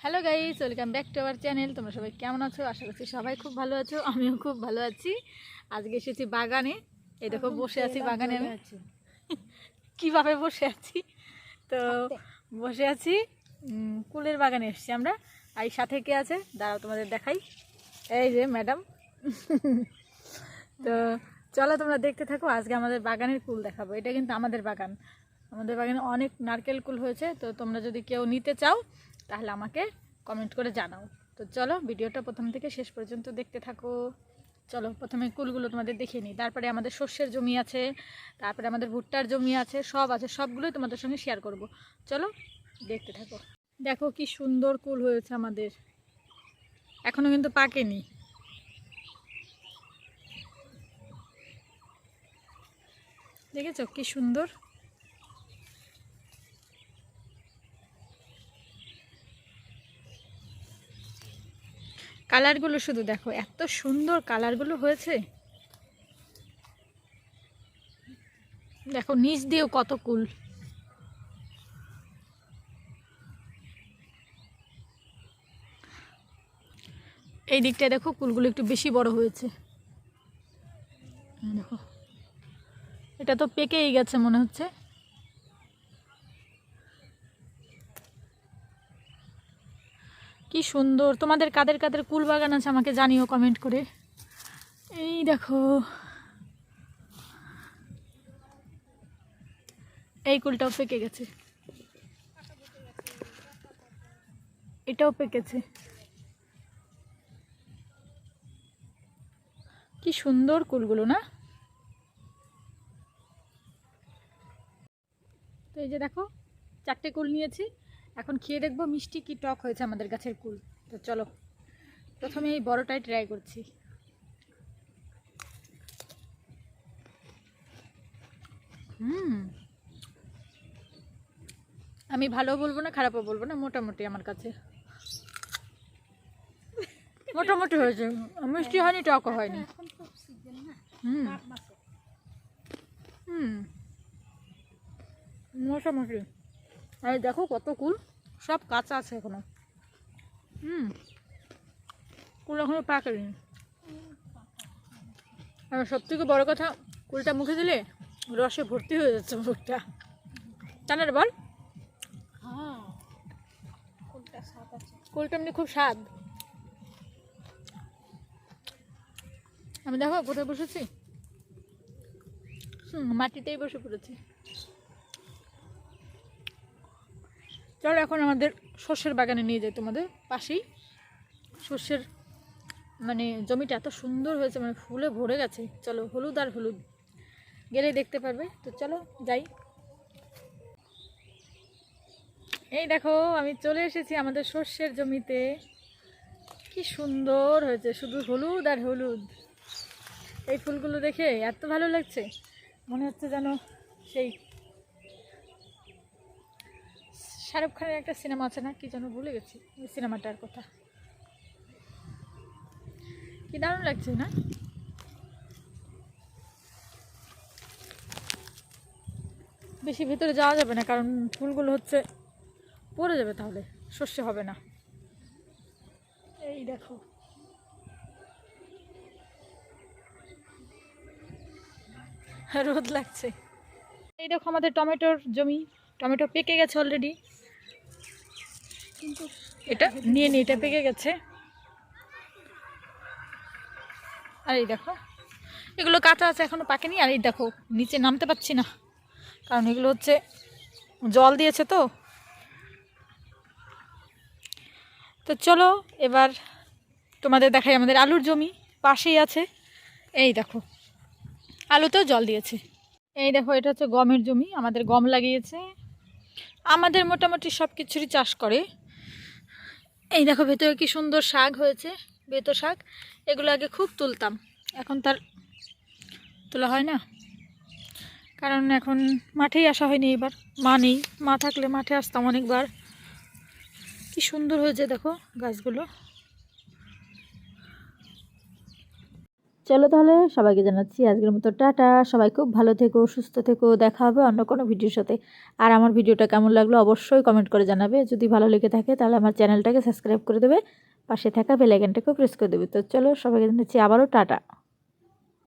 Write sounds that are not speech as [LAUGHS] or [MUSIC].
Hello guys welcome back to our channel তোমরা সবাই কেমন আছো? আশা করছি সবাই খুব ভালো আছো আমিও খুব ভালো আছি। আজকে এসেছি বাগানে। এই দেখো বসে আছি বাগানে আমি। [LAUGHS] কীভাবে বসে আছি? তো বসে আছি কুলের বাগানে এসেছি আমরা। আর সাথে কে আছে? দাঁড়াও তোমাদের দেখাই। এই যে ম্যাডাম [LAUGHS] তো চলো তোমরা দেখতে থাকো আজকে আমাদের বাগানের কুল দেখাবো। এটা কিন্তু আমাদের বাগান। আমাদের বাগানে অনেক নারকেল কুল হয়েছে তো তোমরা যদি কেউ নিতে চাও তাহলে আমাকে কমেন্ট করে জানাও। তো চলো, ভিডিওটা প্রথম থেকে শেষ পর্যন্ত দেখতে থাকো। চলো, প্রথমে কুলগুলো তোমাদের দেখিয়ে নিই। তারপরে আমাদের শস্যের জমি আছে, তারপরে আমাদের ভুট্টার জমি আছে, সব আছে, সবগুলোই তোমাদের সঙ্গে শেয়ার করব। চলো, দেখতে থাকো। দেখো কি সুন্দর কুল হয়েছে আমাদের। এখনও কিন্তু পাকেনি। দেখেছ কি সুন্দর? কালারগুলো শুধু দেখো, এত সুন্দর কালারগুলো হয়েছে। দেখো, নিচ দিয়েও কত কুল। এই দিকটায় দেখো, কুলগুলো একটু বেশি বড় হয়েছে। দেখো। এটা তো পেকেই গেছে মনে হচ্ছে। কি সুন্দর। তোমাদের কাদের কাদের কুল বাগান আছে আমাকে জানিও কমেন্ট করে। এই দেখো। এই কুলটাও পেকে গেছে। এটাও পেকেছে। কি সুন্দর কুলগুলো, না? তো এই যে দেখো, চারটে কুল নিয়েছি। এখন খেয়ে দেখব মিষ্টি কি টক হয়েছে আমাদের গাছের কুল। তো চলো প্রথমে এই বড়টাই ট্রাই করছি। হুম। আমি ভালো বলব না, খারাপও বলব না, মোটামুটি আমার কাছে। মোটামুটি হয়েছে। মিষ্টি হয়নি, টকও হয়নি। হুম। হুম। মোটামুটি। আর দেখো কত কুল। সব কাঁচা আছে এখনও। হুম। কুল এখনও পাকেনি আর সব থেকে বড় কথা, কুলটা মুখে দিলে রসে ভর্তি হয়ে যাচ্ছে মুখটা। জানা রে বল। কুলটা এমনি খুব স্বাদ। আমি দেখো কোথায় বসেছি? হুম, মাটিতেই বসে পড়েছি। চলো এখন আমাদের শস্যের বাগানে নিয়ে যাই তোমাদের পাশেই। শস্যের মানে জমিটা এত সুন্দর হয়েছে মানে ফুলে ভরে গেছে। চলো হলুদ আর হলুদ গেলেই দেখতে পারবে। তো চলো যাই। এই দেখো, আমি চলে এসেছি আমাদের শস্যের জমিতে। কি সুন্দর হয়েছে, শুধু হলুদ আর হলুদ। এই ফুলগুলো দেখে এত ভালো লাগছে। মনে হচ্ছে যেন সেই শাহরুখ খানের একটা সিনেমা আছে না, কি যেন ভুলে গেছি, ওই সিনেমাটার কথা। কি দারুণ লাগছে, না? বেশি ভিতরে যাওয়া যাবে না, কারণ ফুলগুলো হচ্ছে পড়ে যাবে তাহলে, শস্য হবে না। এই দেখো। রোদ লাগছে। এই দেখো আমাদের টমেটোর জমি, টমেটো পেকে গেছে অলরেডি এটা নিয়ে নিয়ে এটা পেকে গেছে। আর এই দেখো, এগুলো কাঁচা আছে, এখনও পাকেনি। আর এই দেখো, নিচে নামতে পারছি না, কারণ এগুলো হচ্ছে জল দিয়েছে তো। তো চলো, এবার তোমাদের দেখাই আমাদের আলুর জমি, পাশেই আছে। এই দেখো, আলুতেও জল দিয়েছে। এই দেখো, এটা হচ্ছে গমের জমি, আমাদের গম লাগিয়েছে। আমাদের মোটামুটি সব কিছুরই চাষ করে। এই দেখো, ভেতরে কি সুন্দর শাক হয়েছে, বেতো শাক। এগুলো আগে খুব তুলতাম। এখন তার তোলা হয় না। কারণ এখন মাঠেই আসা হয়নি এবার। মা নেই। মা থাকলে মাঠে আসতাম অনেকবার। কি সুন্দর হয়েছে দেখো গাছগুলো। চলো তাহলে সবাইকে জানাচ্ছি আজকের মতো টাটা। সবাই খুব ভালো থেকো, সুস্থ থেকো, দেখা হবে অন্য কোনো ভিডিওর সাথে। আর আমার ভিডিওটা কেমন লাগল অবশ্যই কমেন্ট করে জানাবে। যদি ভালো লেগে থাকে তাহলে আমার চ্যানেলটাকে সাবস্ক্রাইব করে দেবে। পাশে থাকা বেলাইকানটাকেও প্রেস করে দেবে। তো চলো সবাইকে জানাচ্ছি আবারও টাটা।